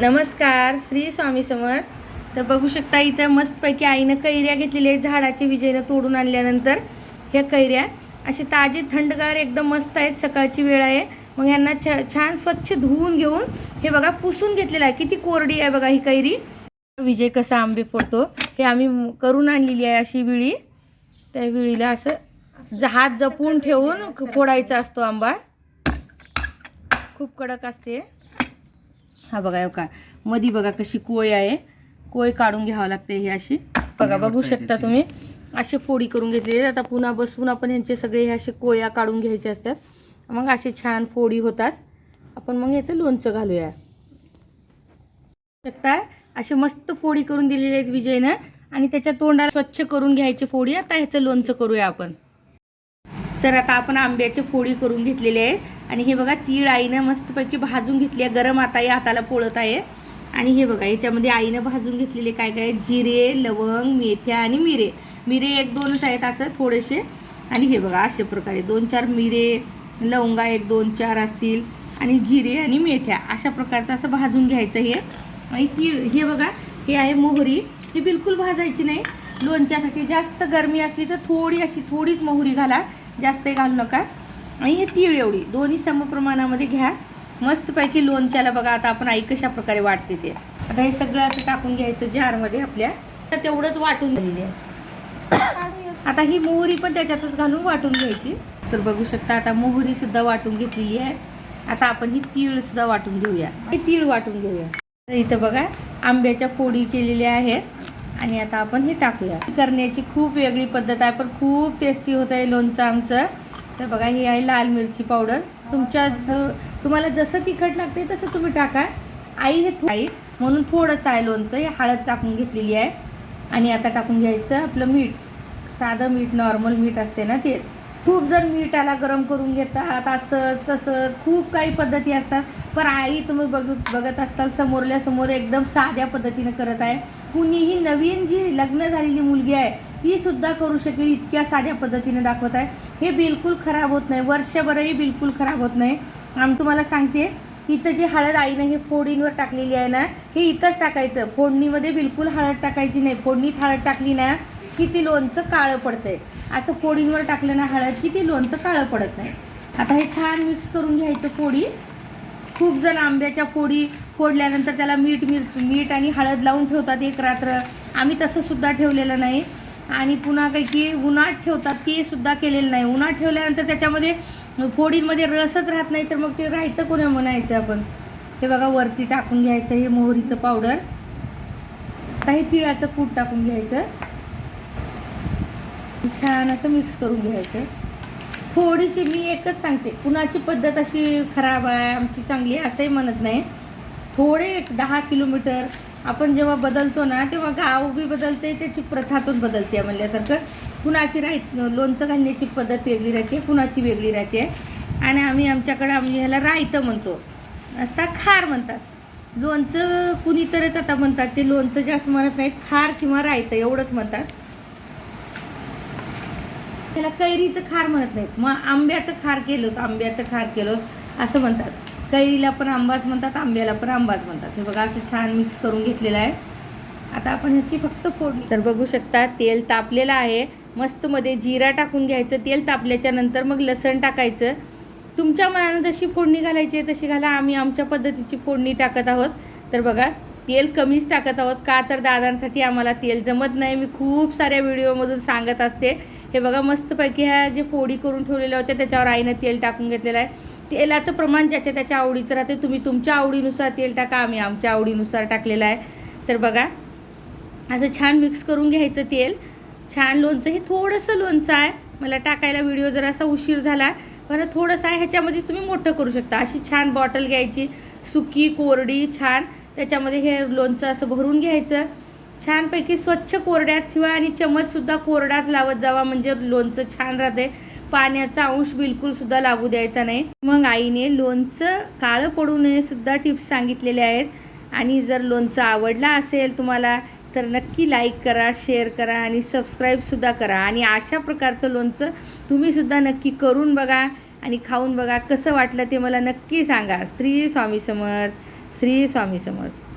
नमस्कार श्री स्वामी समर्थ. तर बघू शकता इथं मस्तपैकी आईनं कैऱ्या घेतलेल्या आहेत. झाडाचे विजयनं तोडून आणल्यानंतर ह्या कैऱ्या. असे ताजे थंडगार एकदम मस्त आहेत. सकाळची वेळ आहे. मग ह्यांना छ छान स्वच्छ धुवून घेऊन हे बघा पुसून घेतलेलं आहे. किती कोरडी आहे बघा ही कैरी. विजय कसा आंबे फोडतो हे आम्ही करून आणलेली आहे अशी विळी. त्या विळीला असं ज- हात जपून ठेवून फोडायचा असतो आंबा. खूप कडक असते. हा बघा का मधी बघा कशी कोय आहे. कोय काढून घ्यावं लागते ही अशी. बघा बघू शकता तुम्ही. असे फोडी करून घेतलेले आता पुन्हा बसून आपण ह्यांचे सगळे हे असे कोया काढून घ्यायचे असतात. मग असे छान फोडी होतात. आपण मग ह्याचं लोणचं घालूया. शकता असे मस्त फोडी करून दिलेले आहेत विजयनं. आणि त्याच्या तोंडाला स्वच्छ करून घ्यायची फोडी. आता ह्याचं लोणचं करूया आपण. तर आता आपण आंब्याची फोडी करून घेतलेली आहे आणि हे बघा तीळ आईनं मस्तपैकी भाजून घेतली आहे. गरम आता या हाताला पोळत आहे. आणि हे बघा याच्यामध्ये आईनं भाजून घेतलेले काय काय? जिरे लवंग मेथ्या आणि मिरे. मिरे एक दोनच आहेत असं थोडेसे. आणि हे बघा अशा प्रकारे दोन चार मिरे लवंगा एक दोन चार असतील. आणि जिरे आणि मेथ्या अशा प्रकारचं असं भाजून घ्यायचं हे. आणि तीळ हे बघा हे आहे मोहरी. ही बिलकुल भाजायची नाही. लोणच्यासाठी जास्त गरमी असली तर थोडी अशी थोडीच मोहरी घाला. जास्तही घालू नका. आणि हे तीळ एवढी. दोन्ही समप्रमाणामध्ये घ्या. मस्तपैकी लोणच्याला बघा आता आपण आई कशा प्रकारे वाटते ते. आता हे सगळं असं टाकून घ्यायचं जारमध्ये आपल्या. तर तेवढंच वाटून झालेली आहे. आता ही मोहरी पण त्याच्यातच घालून वाटून घ्यायची. तर बघू शकता आता मोहरीसुद्धा वाटून घेतलेली आहे. आता आपण ही तीळसुद्धा वाटून घेऊया. हे तीळ वाटून घेऊया. तर इथं बघा आंब्याच्या फोडी केलेल्या आहेत. आणि आता आपण हे टाकूया. करण्याची खूप वेगळी पद्धत आहे पण खूप टेस्टी होत आहे लोणचं आमचं. तर बघा ही आहे लाल मिरची पावडर. तुमच्या तुम्हाला जसं तिखट लागते तसं तुम्ही टाका. आई हे आई म्हणून थोडंसं आहे लोणचं. हे हळद टाकून घेतलेली आहे. आणि आता टाकून घ्यायचं आपलं मीठ. साधं मीठ नॉर्मल मीठ असते ना तेच. खूप जण मिठाला गरम करून घेतात. असंच तसंच. खूप काही पद्धती असतात. पण आई तुम्ही बघ बघत असाल समोरल्या समोर एकदम साध्या पद्धतीनं करत आहे. कुणीही नवीन जी लग्न झालेली मुलगी आहे ती सुद्धा करू शकेल इतक्या साध्या पद्धतीने दाखवत आहे. हे बिलकुल खराब होत नाही. वर्षभरही बिलकुल खराब होत नाही. आम्ही तुम्हाला सांगते इथं जी हळद आईनं हे फोडींवर टाकलेली आहे ना हे इथंच टाकायचं. फोडणीमध्ये बिलकुल हळद टाकायची नाही. फोडणीत हळद टाकली ना की ती लोणचं काळं पडतंय. असं फोडींवर टाकलं ना हळद की ती लोणचं काळं पडत नाही. आता हे छान मिक्स करून घ्यायचं फोडी. खूप जण आंब्याच्या फोडी फोडल्यानंतर त्याला मीठ मिर मीठ आणि हळद लावून ठेवतात एक रात्र. आम्ही तसंसुद्धा ठेवलेलं नाही. आणि पुन्हा काही की उन्हात ठेवतात ते सुद्धा केलेलं नाही. उन्हात ठेवल्यानंतर त्याच्यामध्ये फोडींमध्ये रसच राहत नाही तर मग ते राहतं कोणा म्हणायचं आपण? हे बघा वरती टाकून घ्यायचं हे मोहरीचं पावडर. आता हे तिळाचं कूट टाकून घ्यायचं. छान असं मिक्स करून घ्यायचं. थोडीशी मी एकच सांगते कुणाची पद्धत अशी खराब आहे आमची चांगली आहे असंही म्हणत नाही. थोडे एक दहा किलोमीटर आपण जेव्हा बदलतो ना तेव्हा गाव बी बदलते त्याची प्रथा पण बदलते म्हणल्यासारखं. कुणाची राहत लोणचं घालण्याची पद्धत वेगळी राहते कुणाची वेगळी राहते. आणि आम्ही आमच्याकडं आम्ही ह्याला रायतं म्हणतो. असता खार म्हणतात. लोणचं कुणीतरच आता म्हणतात ते लोणचं जास्त म्हणत नाहीत खार किंवा रायतं एवढंच म्हणतात. त्याला कैरीचं खार म्हणत नाहीत. मग आंब्याचं खार केलं होतं आंब्याचं खार केलं होतं असं म्हणतात. कैरीला पण आंबाच म्हणतात आंब्याला पण आंबाच म्हणतात. हे बघा असं छान मिक्स करून घेतलेलं आहे. आता आपण ह्याची फक्त फोडणी तर बघू शकता तेल तापलेलं आहे. मस्त मध्ये जिरा टाकून घ्यायचं तेल तापल्याच्या नंतर मग लसण टाकायचं. तुमच्या मनानं जशी फोडणी घालायची आहे तशी घाला. आम्ही आमच्या पद्धतीची फोडणी टाकत आहोत. तर बघा तेल कमीच टाकत आहोत. का तर दादांसाठी आम्हाला तेल जमत नाही. मी खूप साऱ्या व्हिडिओमधून सांगत असते. हे बघा मस्तपैकी ह्या जे फोडी करून ठेवलेल्या होत्या त्याच्यावर आईनं तेल टाकून घेतलेलं आहे. तेलाचं प्रमाण ज्याच्या त्याच्या आवडीचं राहते तुम्ही तुमच्या आवडीनुसार तेल टाका आम्ही आमच्या आवडीनुसार टाकलेलं आहे. तर बघा असं छान मिक्स करून घ्यायचं तेल. छान लोणचं हे थोडंसं लोणचं आहे. मला टाकायला व्हिडिओ जरासा उशीर झाला. पण थोडंसं आहे ह्याच्यामध्येच तुम्ही मोठं करू शकता. अशी छान बॉटल घ्यायची सुकी कोरडी छान. त्याच्यामध्ये हे लोणचं असं भरून घ्यायचं. छानपैकी स्वच्छ कोरड्यात ठेवा आणि चमचसुद्धा कोरडाच लावत जावा म्हणजे लोणचं छान राहते. पाण्याचा अंश बिलकुल सुद्धा लागू द्यायचा नाही. मग आईने लोणचं काळं पडू नये सुद्धा टिप्स सांगितलेले आहेत. आणि जर लोणचं आवडला असेल तुम्हाला तर नक्की लाईक करा शेअर करा आणि सबस्क्राईबसुद्धा करा. आणि अशा प्रकारचं लोणचं तुम्हीसुद्धा नक्की करून बघा आणि खाऊन बघा. कसं वाटलं ते मला नक्की सांगा. श्री स्वामी समर्थ श्री स्वामी समर्थ.